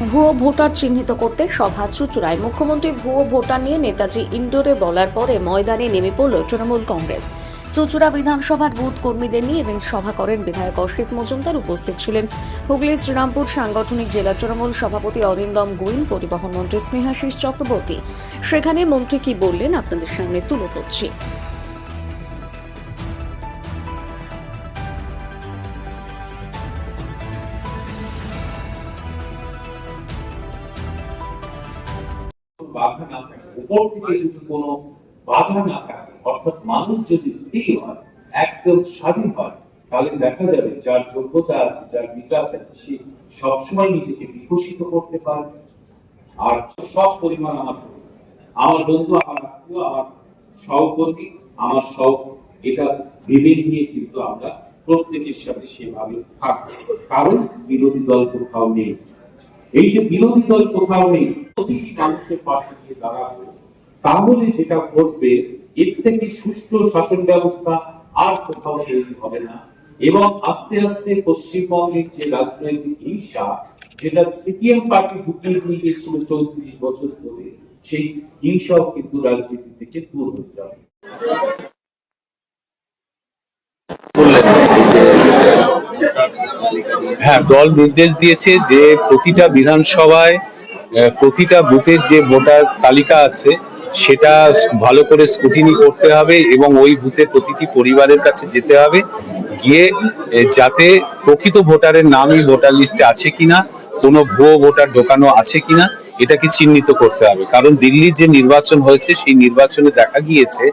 ভুয়ো ভোটার চিহ্নিত করতে সভা চুচুড়ায়। মুখ্যমন্ত্রী ভুয়ো ভোটার নিয়ে নেতাজি ইন্ডোরে বলার পরে ময়দানে নেমে পড়ল তৃণমূল কংগ্রেস। চুচুড়া বিধানসভার বুথ কর্মীদের নিয়ে এবং সভা করেন বিধায়ক অসিত মজুমদার। উপস্থিত ছিলেন হুগলির শ্রীরামপুর সাংগঠনিক জেলা তৃণমূল সভাপতি অরিন্দম গোয়েল, পরিবহন মন্ত্রী স্নেহাশিস চক্রবর্তী। সেখানে মন্ত্রী কি বললেন আপনাদের সামনে তুলে ধরছি। বাধা না থাকে, উপর থেকে যদি কোনো বাধা না থাকে, অর্থাৎ মানুষ যদি ফ্রি হয়, একদম স্বাধীন হয়, তাহলে দেখা যাবে যার যোগ্যতা আছে, যার বিকাশ আছে, সে সবসময় নিজেকে বিকশিত করতে পারবে। আর সব পরিমাণ আমার আমার বন্ধু, আমার আত্মীয়, আমার সহকর্মী, আমার সহ, এটা ভেবে নিয়ে কিন্তু আমরা প্রত্যেকের সাথে সেভাবে থাকব। কারণ বিরোধী দল কোথাও নেই। এই যে বিরোধী দল কোথাও নেই প্রতিটি মানুষের পাশে গিয়ে দাঁড়াবে। তাহলে যেটা ঘটবে, এর থেকে সুষ্ঠু শাসন ব্যবস্থা আর কোথাও তৈরি হবে না। এবং আস্তে আস্তে পশ্চিমবঙ্গের যে রাজনৈতিক হিংসা, যেটা সিপিএম পার্টি ঢুকিয়ে দিয়ে গিয়েছিল চৌত্রিশ বছর ধরে, সেই হিংসাও কিন্তু রাজনীতি থেকে দূর হয়ে যাবে। হ্যাঁ দল নির্দেশ দিয়েছে যে প্রতিটা বিধানসভায় প্রতিটা বুথের যে ভোটার তালিকা আছে, সেটা ভালো করে স্কুটিনি করতে হবে এবং ওই বুথে প্রতিটি পরিবারের কাছে যেতে হবে। গিয়ে যাতে প্রকৃত ভোটারের নামই ভোটার লিস্টে আছে কিনা, কোনো ভুয়ো ভোটার ঢোকানো আছে কিনা, এটাকে চিহ্নিত করতে হবে। কারণ দিল্লি যে নির্বাচন হয়েছে, সেই নির্বাচনে দেখা গিয়েছে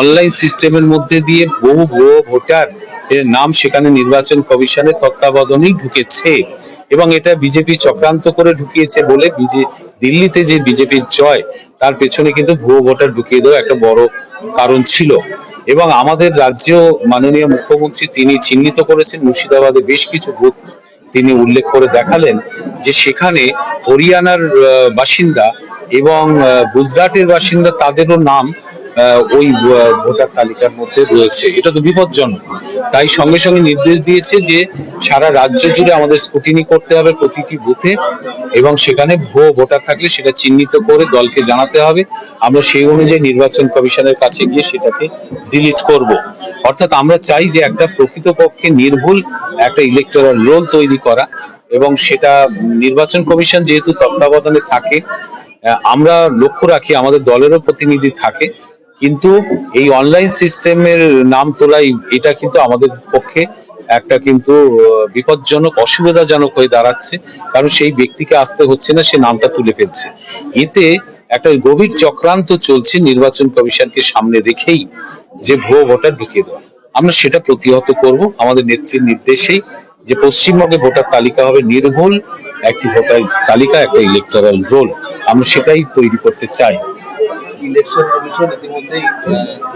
অনলাইন সিস্টেমের মধ্যে দিয়ে বহু ভুয়ো ভোটার এর নাম সেখানে নির্বাচন কমিশনের তত্ত্বাবধানেই ঢুকেছে। এবং এটা বিজেপি চক্রান্ত করে ঢুকিয়েছে বলে দিল্লিতে যে বিজেপির জয়, তার পেছনে কিন্তু ভুয়ো ভোটার ঢুকিয়ে দেওয়া একটা বড় কারণ ছিল। এবং আমাদের রাজ্যেও মাননীয় মুখ্যমন্ত্রী তিনি চিহ্নিত করেছেন, মুর্শিদাবাদে বেশ কিছু বুথ তিনি উল্লেখ করে দেখালেন যে সেখানে হরিয়ানার বাসিন্দা এবং গুজরাটের বাসিন্দা তাদেরও নাম ওই ভোটার তালিকার মধ্যে রয়েছে। এটা তো বিপজ্জনক। তাই সঙ্গে সঙ্গে নির্দেশ দিয়েছে যে সারা রাজ্য জুড়ে আমাদের স্কুটিনি করতে হবে প্রতিটি বুথে এবং সেখানে ভুয়ো ভোটার থাকলে সেটা চিহ্নিত করে দলকে জানাতে হবে। আমরা সেই অনুযায়ী নির্বাচন কমিশনের কাছে গিয়ে সেটাকে ডিলিট করব। অর্থাৎ আমরা চাই যে একটা প্রকৃতপক্ষে নির্ভুল একটা ইলেকটোরাল রোল তৈরি করা এবং সেটা নির্বাচন কমিশন যেহেতু তত্ত্বাবধানে থাকে আমরা লক্ষ্য রাখি আমাদের দলেরও প্রতিনিধি থাকে। কিন্তু এই অনলাইন সিস্টেমের নাম তোলাই এটা কিন্তু আমাদের পক্ষে একটা কিন্তু বিপজ্জনক, অসুবিধাজনক হয়ে দাঁড়াচ্ছে। কারণ সেই ব্যক্তিকে আসতে হচ্ছে না, সে নামটা তুলে ফেলছে। এতে একটা গভীর চক্রান্ত চলছে নির্বাচন কমিশনকে সামনে রেখেই যে ভুয়ো ভোটার ঢুকিয়ে দেওয়া। আমরা সেটা প্রতিহত করব। আমাদের নেত্রীর নির্দেশেই যে পশ্চিমবঙ্গে ভোটার তালিকা হবে নির্ভুল একটি ভোটার তালিকা, একটা ইলেকটোরাল রোল আমরা সেটাই তৈরি করতে চাই। ইলেকশন কমিশন ইতিমধ্যেই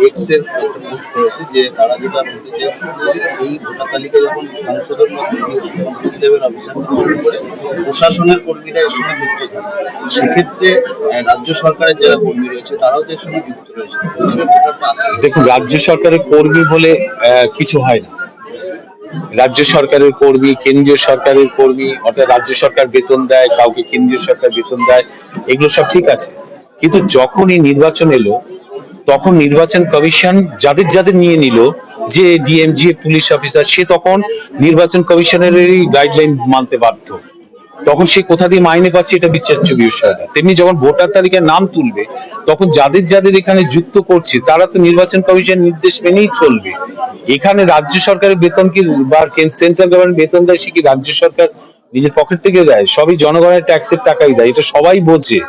এক্সের একটা পোস্ট করেছে যে তারা যেটা বলতে চেয়েছে যে এই ভোটার তালিকা যখন সংশোধন দেবেন অফিসার শুরু করে প্রশাসনের কর্মীরা এর সঙ্গে যুক্ত থাকে, সেক্ষেত্রে রাজ্য সরকারের যারা কর্মী রয়েছে তারাও তো এর সঙ্গে যুক্ত রয়েছে। দেখুন, রাজ্য সরকারের কর্মী বলে কিছু হয় না। রাজ্য সরকারের কর্মী, কেন্দ্রীয় সরকারের কর্মী, অর্থাৎ রাজ্য সরকার বেতন দেয়, কাউকে কেন্দ্রীয় সরকার বেতন দেয়, এগুলো সব ঠিক আছে। কিন্তু যখনই নির্বাচন এলো, তখন নির্বাচন কমিশন যাদের যাদের নিয়ে নিল, যে ডিএমজি পুলিশ অফিসার, সে তখন নির্বাচন কমিশনেরই গাইডলাইন মানতে বাধ্য। তখন সে কোথা দিয়ে মাইনে পাচ্ছে এটা বিচার্য বিষয় তেমনি যখন ভোটার তালিকায় নাম তুলবে, তখন যাদের যাদের এখানে যুক্ত করছে, তারা তো নির্বাচন কমিশন নির্দেশ মেনেই চলবে। এখানে রাজ্য সরকারের বেতন কি বা সেন্ট্রাল গভর্নমেন্ট বেতন দেয়, সে কি রাজ্য সরকার নিজের পকেট থেকে দেয়? সবই জনগণের ট্যাক্সের টাকাই দেয়। এটা সবাই বোঝে।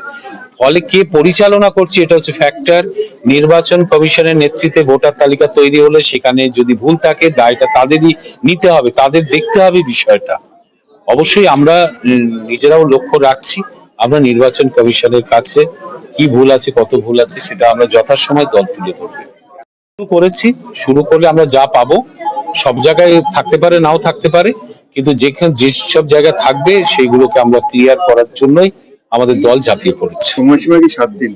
ফলে কে পরিচালনা করছে এটা হচ্ছে ফ্যাক্টর নির্বাচন কমিশনের নেতৃত্বে ভোটার তালিকা তৈরি হলে সেখানে যদি ভুল থাকে, দায়টা তাদেরই নিতে হবে, তাদের দেখতে হবে বিষয়টা। অবশ্যই আমরা নিজেরাও লক্ষ্য রাখছি, আমরা নির্বাচন কমিশনের কাছে কি ভুল আছে, কত ভুল আছে, সেটা আমরা যথাসময় দল তুলে ধরবো। শুরু করেছি, শুরু করলে আমরা যা পাবো, সব জায়গায় থাকতে পারে, নাও থাকতে পারে, কিন্তু যেখানে যেসব জায়গা থাকবে সেইগুলোকে আমরা ক্লিয়ার করার জন্যই আমাদের দল ঝাঁপিয়ে পড়েছে। সময়সীমা কি সাত দিন?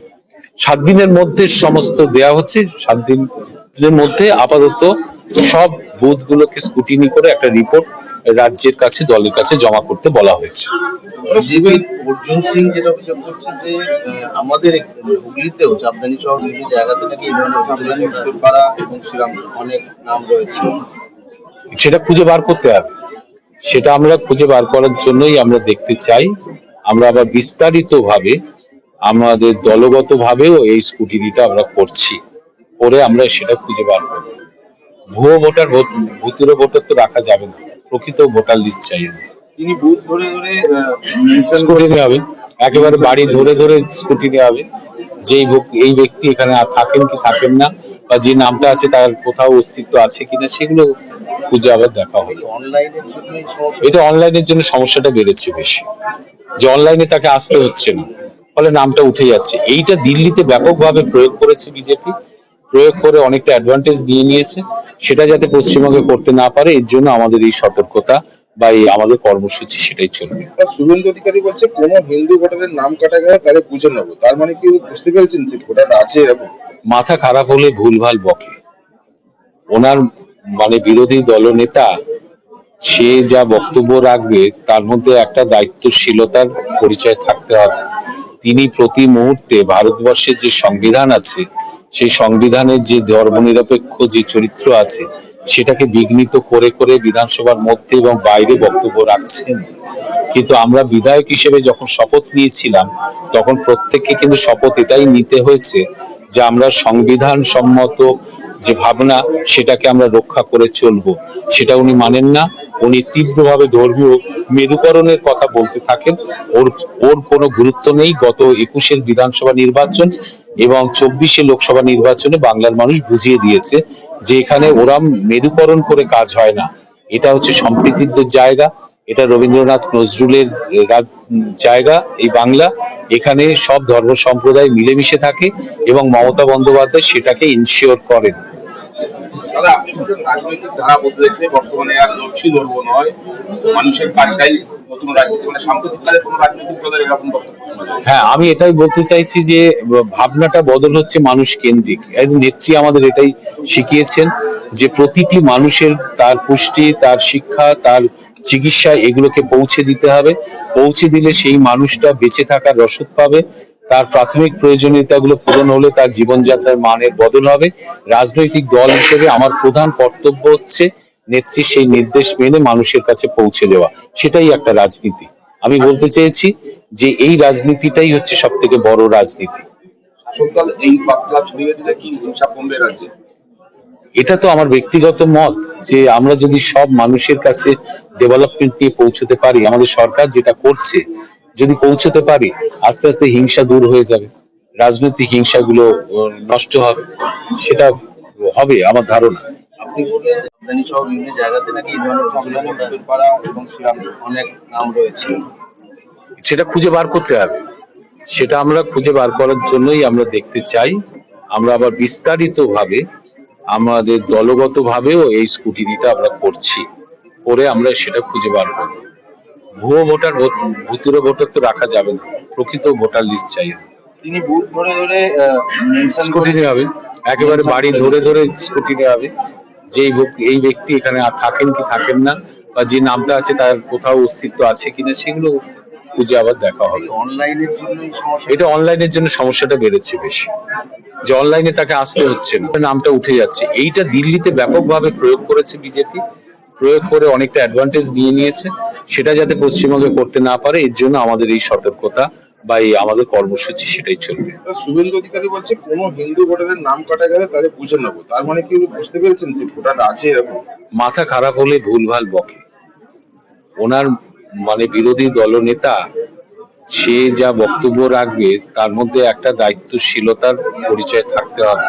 সাত দিনের মধ্যে সমস্ত দেয়া হচ্ছে। সাত দিনের মধ্যে আপাতত সব বুথ গুলোকে স্কুটিনি করে একটা রিপোর্ট রাজ্যের কাছে দলের কাছে জমা করতে বলা হয়েছে। অর্জুন সিং যেটা অভিযোগ করছে যে আমাদের হুগলিতেও সাবধানী সহ বিভিন্ন জায়গাতে নাকি এই ধরনের ঘটনা এবং শ্রীরামপুর অনেক নাম রয়েছে। সেটা খুঁজে বার করতে হবে। সেটা আমরা খুঁজে বার করার জন্যই আমরা দেখতে চাই আমরা আবার বিস্তারিত ভাবে আমাদের দলগত ভাবেও এই স্কুটিনিটা আমরা করছি। করে আমরা সেটা খুঁজে বার করব। ভুয়ো ভোটার ভোট ভূতুরে ভোটার তো রাখা যাবে না। প্রকৃত ভোটার লিস্ট চাই তিনি বুথ ধরে ধরে স্কুটিনি হবে। একেবারে বাড়ি ধরে ধরে স্কুটিনি হবে। যেই ভোক- এই ব্যক্তি এখানে থাকেন কি থাকেন না বা যে নামটা আছে তার কোথাও অস্তিত্ব আছে কিনা সেগুলো খুঁজে আবার দেখা হবে। এটা অনলাইনের জন্য সমস্যাটা বেড়েছে বেশি। যে অনলাইনে তাকে আসতে হচ্ছে না। ফলে নামটা উঠে যাচ্ছে। এইটা দিল্লিতে ব্যাপকভাবে প্রয়োগ করেছে বিজেপি। প্রয়োগ করে অনেকটা অ্যাডভান্টেজ দিয়ে নিয়েছে। সেটা যাতে পশ্চিমবঙ্গে করতে না পারে এর জন্য আমাদের এই সতর্কতা বা এই আমাদের কর্মসূচি সেটাই চলবে। শুভেন্দু অধিকারী বলছে কোন হিন্দু ভোটারের নাম কাটা গেলে তাহলে বুঝে নেব। তার মানে কি বুঝতে পেরেছেন যে ভোটার আছে এরকম? মাথা খারাপ হলে ভুলভাল বকে। ওনার মানে বিরোধী দলনেতা সে যা বক্তব্য রাখবে, তার মধ্যে একটা দায়িত্বশীলতার পরিচয় থাকতে হবে। তিনি প্রতি মুহূর্তে ভারতবর্ষের যে সংবিধান আছে, সেই সংবিধানের যে ধর্মনিরপেক্ষ যে চরিত্র আছে, সেটাকে বিঘ্নিত করে করে বিধানসভার মধ্যে এবং বাইরে বক্তব্য রাখছেন। কিন্তু আমরা বিধায়ক হিসেবে যখন শপথ নিয়েছিলাম, তখন প্রত্যেককে কিন্তু শপথ এটাই নিতে হয়েছে যে আমরা সংবিধান সম্মত যে ভাবনা, সেটাকে আমরা রক্ষা করে চলবো। সেটা উনি মানেন না উনি তীব্রভাবে ধর্মীয় মেরুকরণের কথা বলতে থাকেন। ওর ওর কোনো গুরুত্ব নেই। গত একুশের বিধানসভা নির্বাচন এবং চব্বিশে লোকসভা নির্বাচনে বাংলার মানুষ বুঝিয়ে দিয়েছে যে এখানে ওরা মেরুকরণ করে কাজ হয় না। এটা হচ্ছে সম্প্রীতির জায়গা। এটা রবীন্দ্রনাথ নজরুলের জায়গা এই বাংলা। এখানে সব ধর্ম সম্প্রদায় মিলেমিশে থাকে এবং মমতা বন্দ্যোপাধ্যায় সেটাকে ইনশিওর করেন। আপনি বলছেন রাজনৈতিক ধারা বদলেছে, বর্তমানে আর লক্ষ্মী নয়, মানুষের নতুন রাজনীতি মানে সাম্প্রতিককালে রাজনৈতিক দলের এরকম হ্যাঁ আমি এটাই বলতে চাইছি যে, ভাবনাটা বদল হচ্ছে মানুষ কেন্দ্রিক। একজন নেত্রী আমাদের এটাই শিখিয়েছেন যে, প্রতিটি মানুষের তার পুষ্টি, তার শিক্ষা, তার চিকিৎসা এগুলোকে পৌঁছে দিতে হবে। পৌঁছে দিলে সেই মানুষটা বেঁচে থাকার রসদ পাবে। তার প্রাথমিক প্রয়োজনীয়তাগুলো পূরণ হলে তার জীবনযাত্রার মানের বদল হবে। রাজনৈতিক দল হিসেবে আমার প্রধান কর্তব্য হচ্ছে নেত্রী সেই নির্দেশ মেনে মানুষের কাছে পৌঁছে দেওয়া। সেটাই একটা রাজনীতি। আমি বলতে চেয়েছি যে এই রাজনীতিটাই হচ্ছে সব থেকে বড় রাজনীতি। এটা তো আমার ব্যক্তিগত মত যে আমরা যদি সব মানুষের কাছে ডেভেলপমেন্ট নিয়ে পৌঁছতে পারি আমাদের সরকার যেটা করছে যদি পৌঁছতে পারি আস্তে আস্তে হিংসা দূর হয়ে যাবে। রাজনৈতিক হিংসাগুলো নষ্ট হবে। সেটা হবে আমার ধারণা। আপনি বললেন যে সহ বিভিন্ন জায়গাতে নাকি এই ধরনের ঘটনা উত্তরপাড়া এবং শ্রীরামপুর অনেক নাম রয়েছে। সেটা খুঁজে বার করতে হবে। সেটা আমরা খুঁজে বার করার জন্যই আমরা দেখতে চাই। আমরা আবার বিস্তারিত ভাবে আমাদের দলগত ভাবেও এই স্কুটিনিটা আমরা করছি। করে আমরা সেটা খুঁজে বার করব। ভুয়ো ভোটার ভোট- ভূতুরে ভোটার তো রাখা যাবে না। প্রকৃত ভোটার লিস্ট চাই তিনি বুথ ধরে ধরে স্কুটিনি হবে একেবারে বাড়ি ধরে ধরে স্কুটিনি হবে ভোক- এই ব্যক্তি এখানে থাকেন কি থাকেন না বা যে নামটা আছে তার কোথাও অস্তিত্ব আছে কিনা সেগুলো খুঁজে আবার দেখা হবে। অনলাইনের জন্য এটা অনলাইনের জন্য সমস্যাটা বেড়েছে বেশি। যে অনলাইনে তাকে আসতে হচ্ছে না। নামটা উঠে যাচ্ছে। এইটা দিল্লিতে ব্যাপকভাবে প্রয়োগ করেছে বিজেপি। প্রয়োগ করে অনেকটা অ্যাডভান্টেজ দিয়ে নিয়েছে। সেটা যাতে পশ্চিমবঙ্গে করতে না পারে এর জন্য আমাদের এই সতর্কতা বা এই আমাদের কর্মসূচি সেটাই চলবে। শুভেন্দু অধিকারী বলছে কোন হিন্দু ভোটারের নাম কাটা গেলে তাহলে বুঝে নেব। তার মানে কি বুঝতে পেরেছেন যে ভোটার আছে এরকম? মাথা খারাপ হলে ভুলভাল বকে। ওনার মানে বিরোধী দলনেতা সে যা বক্তব্য রাখবে তার মধ্যে একটা দায়িত্বশীলতার পরিচয় থাকতে হবে।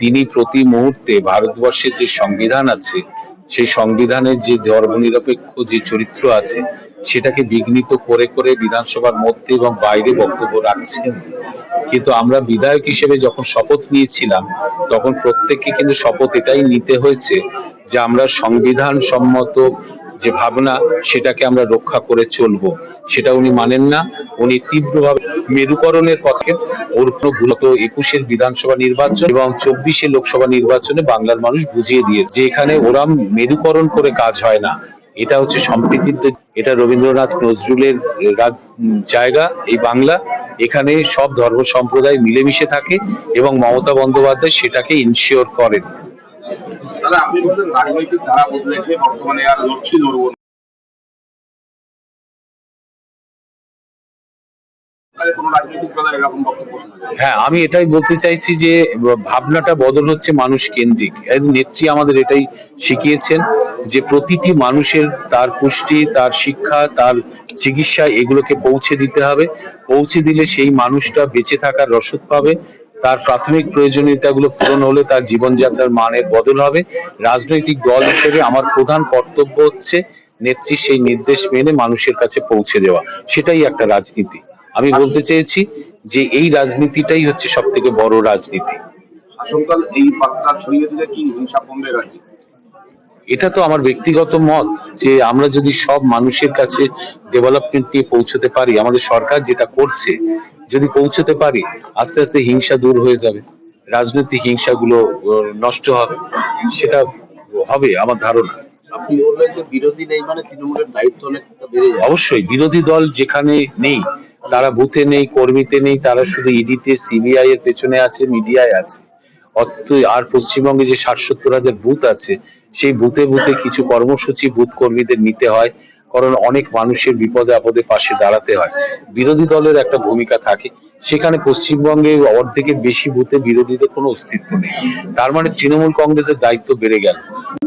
তিনি প্রতি মুহূর্তে ভারতবর্ষের যে সংবিধান আছে সেই সংবিধানের যে ধর্মনিরপেক্ষ যে চরিত্র আছে, সেটাকে বিঘ্নিত করে করে বিধানসভার মধ্যে এবং বাইরে বক্তব্য রাখছেন। কিন্তু আমরা বিধায়ক হিসেবে যখন শপথ নিয়েছিলাম, তখন প্রত্যেককে কিন্তু শপথ এটাই নিতে হয়েছে যে আমরা সংবিধান সম্মত যে ভাবনা সেটাকে আমরা রক্ষা করে চলবো, সেটা উনি মানেন না। উনি তীব্রভাবে মেরুকরণের পক্ষে ওর ভুলত একুশের বিধানসভা নির্বাচন এবং চব্বিশে লোকসভা নির্বাচনে বাংলার মানুষ বুঝিয়ে দিয়েছে যে এখানে ওরাম মেরুকরণ করে কাজ হয় না। এটা হচ্ছে সম্প্রীতির এটা রবীন্দ্রনাথ নজরুলের জায়গা এই বাংলা। এখানে সব ধর্ম সম্প্রদায় মিলেমিশে থাকে এবং মমতা বন্দ্যোপাধ্যায় সেটাকে ইনশিওর করেন। আপনি বলছেন রাজনৈতিক ধারা বদলেছে, বর্তমানে আর লড়ছি হ্যাঁ আমি এটাই বলতে চাইছি যে, ভাবনাটা বদল হচ্ছে মানুষ কেন্দ্রিক। নেত্রী আমাদের এটাই শিখিয়েছেন যে, প্রতিটি মানুষের তার পুষ্টি, তার শিক্ষা, তার চিকিৎসা এগুলোকে পৌঁছে দিতে হবে। পৌঁছে দিলে সেই মানুষটা বেঁচে থাকার রসদ পাবে। তার প্রাথমিক প্রয়োজনীয়তাগুলো পূরণ হলে তার জীবনযাত্রার মানের বদল হবে। রাজনৈতিক দল হিসেবে আমার প্রধান কর্তব্য হচ্ছে নেত্রী সেই নির্দেশ মেনে মানুষের কাছে পৌঁছে দেওয়া। সেটাই একটা রাজনীতি। আমি বলতে চেয়েছি যে এই রাজনীতিটাই হচ্ছে সব থেকে বড় রাজনীতি। এটা তো আমার ব্যক্তিগত মত যে আমরা যদি সব মানুষের কাছে ডেভেলপমেন্ট নিয়ে পৌঁছতে পারি আমাদের সরকার যেটা করছে যদি পৌঁছতে পারি আস্তে আস্তে হিংসা দূর হয়ে যাবে রাজনৈতিক হিংসাগুলো নষ্ট হবে সেটা হবে আমার ধারণা। মানে অবশ্যই বিরোধী দল যেখানে নেই তারা বুথে নেই কর্মীতে নেই তারা শুধু ইডিতে সিবিআই এর পেছনে আছে মিডিয়ায় আছে। আর পশ্চিমবঙ্গে যে ষাট সত্তর হাজার বুথ আছে সেই বুথে বুথে কিছু কর্মসূচি বুথ কর্মীদের নিতে হয় কারণ অনেক মানুষের বিপদে আপদে পাশে দাঁড়াতে হয়। বিরোধী দলের একটা ভূমিকা থাকে। সেখানে পশ্চিমবঙ্গে অর্ধেকের বেশি বুথে বিরোধীদের কোনো অস্তিত্ব নেই। তার মানে তৃণমূল কংগ্রেসের দায়িত্ব বেড়ে গেল।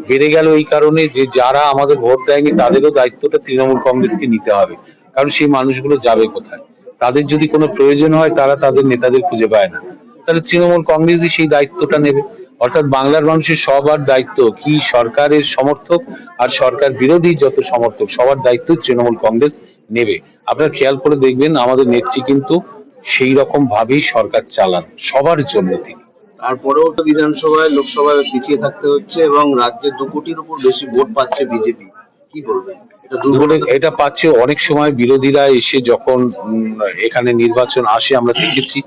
বেড়ে গেল এই কারণে যে যারা আমাদের ভোট দেয়নি, তাদেরও দায়িত্বটা তৃণমূল কংগ্রেসকে নিতে হবে। কারণ সেই মানুষগুলো যাবে কোথায়? তাদের যদি কোনো প্রয়োজন হয়, তারা তাদের নেতাদের খুঁজে পায় না। তাহলে তৃণমূল কংগ্রেসই সেই দায়িত্বটা নেবে। অর্থাৎ বাংলার মানুষের সবার দায়িত্ব কি সরকারের সমর্থক আর সরকার বিরোধী যত সমর্থক সবার দায়িত্ব তৃণমূল কংগ্রেস নেবে। আপনার খেয়াল করে দেখবেন আমাদের নেত্রী কিন্তু সেই রকম ভাবেই সরকার চালান সবার জন্য তিনি। তারপরেও তো বিধানসভায় লোকসভায় পিছিয়ে থাকতে হচ্ছে এবং রাজ্যে দু কোটির উপর বেশি ভোট পাচ্ছে বিজেপি। কি বলবেন? এটা পাচ্ছে অনেক সময় বিরোধীরা এসে যখন এখানে নির্বাচন আসে আমরা দেখেছি।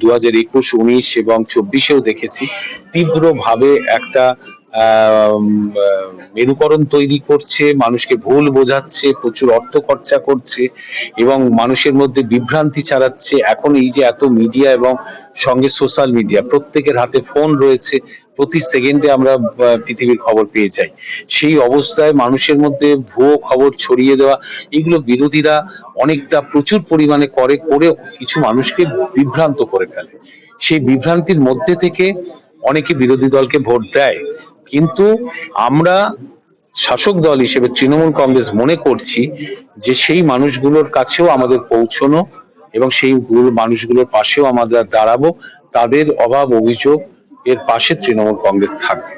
দু হাজার একুশ, উনিশ এবং চব্বিশেও দেখেছি তীব্রভাবে একটা মেরুকরণ তৈরি করছে, মানুষকে ভুল বোঝাচ্ছে, প্রচুর অর্থ খরচা করছে এবং মানুষের মধ্যে বিভ্রান্তি ছাড়াচ্ছে এখন এই যে এত মিডিয়া এবং সঙ্গে সোশ্যাল মিডিয়া প্রত্যেকের হাতে ফোন রয়েছে। প্রতি সেকেন্ডে আমরা পৃথিবীর খবর পেয়ে যাই। সেই অবস্থায় মানুষের মধ্যে ভুয়ো খবর ছড়িয়ে দেওয়া, এগুলো বিরোধীরা অনেকটা প্রচুর পরিমাণে করে করে কিছু মানুষকে বিভ্রান্ত করে ফেলে। সেই বিভ্রান্তির মধ্যে থেকে অনেকে বিরোধী দলকে ভোট দেয়। কিন্তু আমরা শাসক দল হিসেবে, তৃণমূল কংগ্রেস মনে করছি যে সেই মানুষগুলোর কাছেও আমাদের পৌঁছনো এবং সেই মানুষগুলোর পাশেও আমাদের দাঁড়াবো, তাদের অভাব অভিযোগ এর পাশে তৃণমূল কংগ্রেস থাকবে।